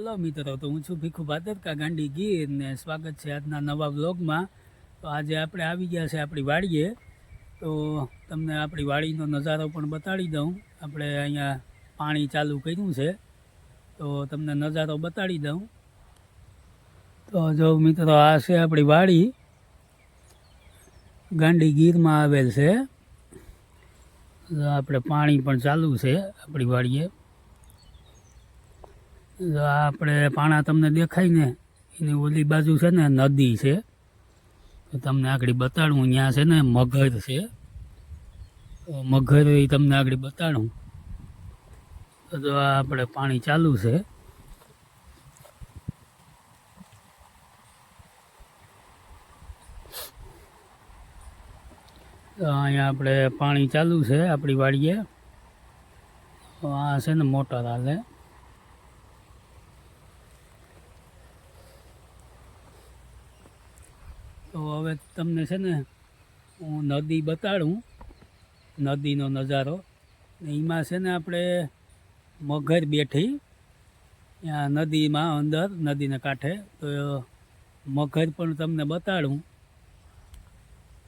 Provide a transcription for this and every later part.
Hello મિત્રો, તો હું છું ભીખુ ભાદરકા ગાંડી ગીર ને સ્વાગત છે આજના નવા બ્લોગમાં તો આજે આપણે આવી ગયા છે આપણી વાડીએ. તો તમને આપણી વાડીનો નજારો પણ બતાડી દઉં. આપણે અહીંયા પાણી ચાલુ કર્યું છે. તો તમને નજારો બતાડી દઉં. તો જો મિત્રો, આ છે આપણી વાડી. ગાંડી ગીરમાં આવેલ છે. આપણે પાણી પણ ચાલુ છે આપણી વાડીએ. આપણે પાણા તમને દેખાય ને, એની ઓલી બાજુ છે ને, નદી છે. તમને આગળ બતાડું અહીંયા છે ને, મગર છે. મગર એ તમને આગળ બતાડું. તો આપણે પાણી ચાલુ છે. અહીંયા આપણે પાણી ચાલુ છે, આપણી વાડીએ. આ છે ને મોટર હાલે. તો હવે તમને છે ને હું નદી બતાડું, નદીનો નજારો. ને એમાં છે ને આપણે મગર બેઠી, ત્યાં નદીમાં અંદર, નદીને કાંઠે, તો મગર પણ તમને બતાડું.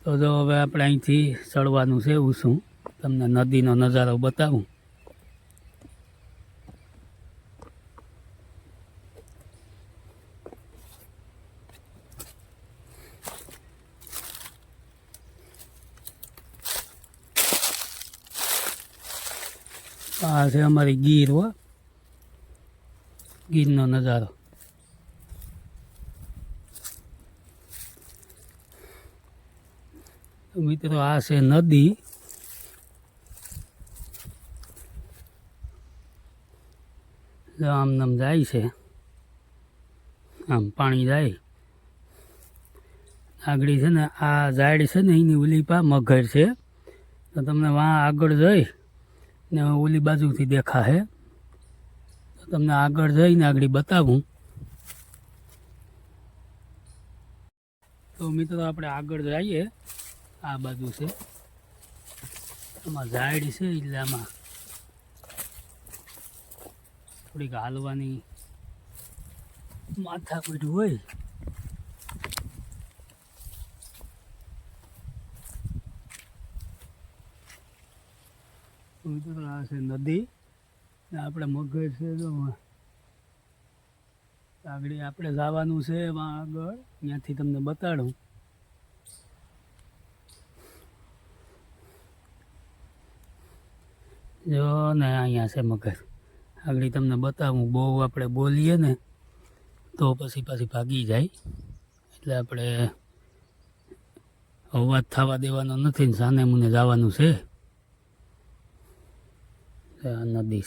તો જો હવે આપણે અહીંથી ચડવાનું છે ઉસું તમને નદીનો નજારો બતાવું. આ છે અમારી ગીર, હો. ગીરનો નજારો. મિત્રો, આ છે નદી. આમ નામ જાય છે. આમ પાણી જાય. આગળ છે ને આ ઝાડ છે ને એની ઉલીપા મગર છે. તો તમને વાં આગળ જઈ. ને ઓલી બાજુથી દેખાશે. તમને આગળ જઈને આગળ બતાવું. તો મિત્રો, આપણે આગળ જઈએ. આ બાજુ છે. આમાં ઝાડ છે એટલે આમાં થોડીક હાલવાની માથા પીઠું હોય. મિત્રો આ છે નદી, ને આપણે મગજ છે જો આગળ આપણે જવાનું છે એમાં આગળ. ત્યાંથી તમને બતાડું. જો ને અહીંયા છે મગજ. આગળ તમને બતાવું. બહુ આપણે બોલીએ ને તો પછી પાછી ભાગી જાય. એટલે આપણે અવાજ થવા દેવાનો નથી ને સાને મને જવાનું છે. આ નદી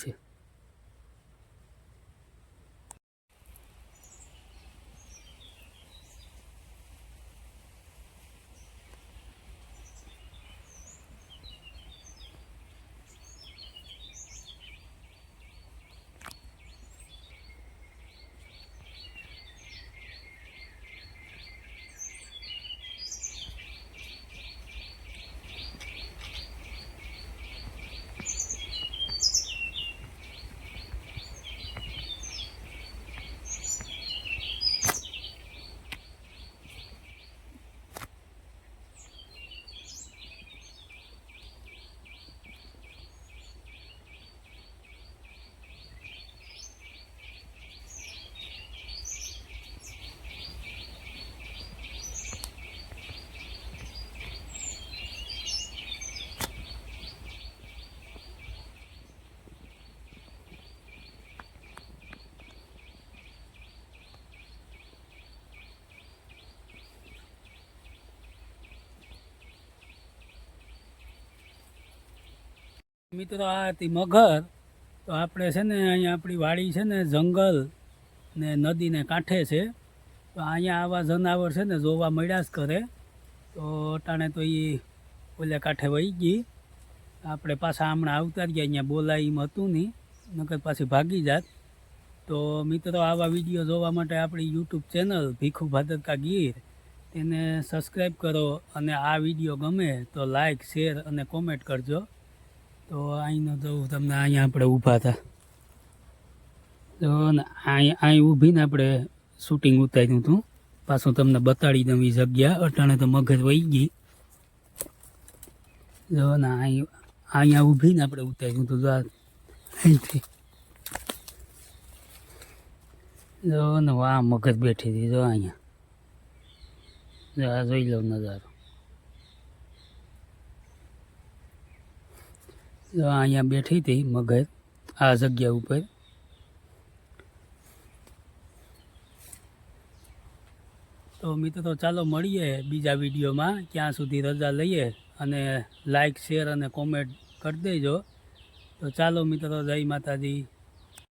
મિત્રો, આ હતી મગર. તો આપણે છે ને અહીંયા આપણી વાડી છે ને જંગલ ને નદીને કાંઠે છે. તો અહીંયા આવા જનાવર છે ને જોવા મળ્યા જ કરે. તો અટાણે તો એ ઓલે કાંઠે વહી ગઈ. આપણે પાછા હમણાં આવતા ગયા અહીંયા બોલાય એમ હતું નહીં. નકર પાછી ભાગી જાત. તો મિત્રો, આવા વીડિયો જોવા માટે આપણી યુટ્યુબ ચેનલ ભીખુ ભાદરકા ગીર. તેને સબસ્ક્રાઈબ કરો અને આ વીડિયો ગમે તો લાઈક શેર અને કોમેન્ટ કરજો. તો અહીંનો તો તમને અહીંયા આપણે ઊભા હતા ને અહીં અહીં ઊભીને આપણે શૂટિંગ ઉતાર્યું હતું. પાછું તમને બતાડી દઉં જગ્યા. અટાણે તો મગજ વહી ગઈ. જો ને અહીં અહીંયા ઊભીને આપણે ઉતાર્યું હતું. જો અહીંથી. જો ને વાહ મગજ બેઠી હતી. જો અહીંયા. જો આ જોઈ લો નજારો. અહીંયા બેઠી હતી મગજ આ જગ્યા ઉપર. તો મિત્રો ચાલો મળીએ બીજા વિડીયોમાં. ક્યાં સુધી રજા લઈએ અને લાઇક શેર અને કોમેન્ટ કરી દેજો. તો ચાલો મિત્રો, જય માતાજી.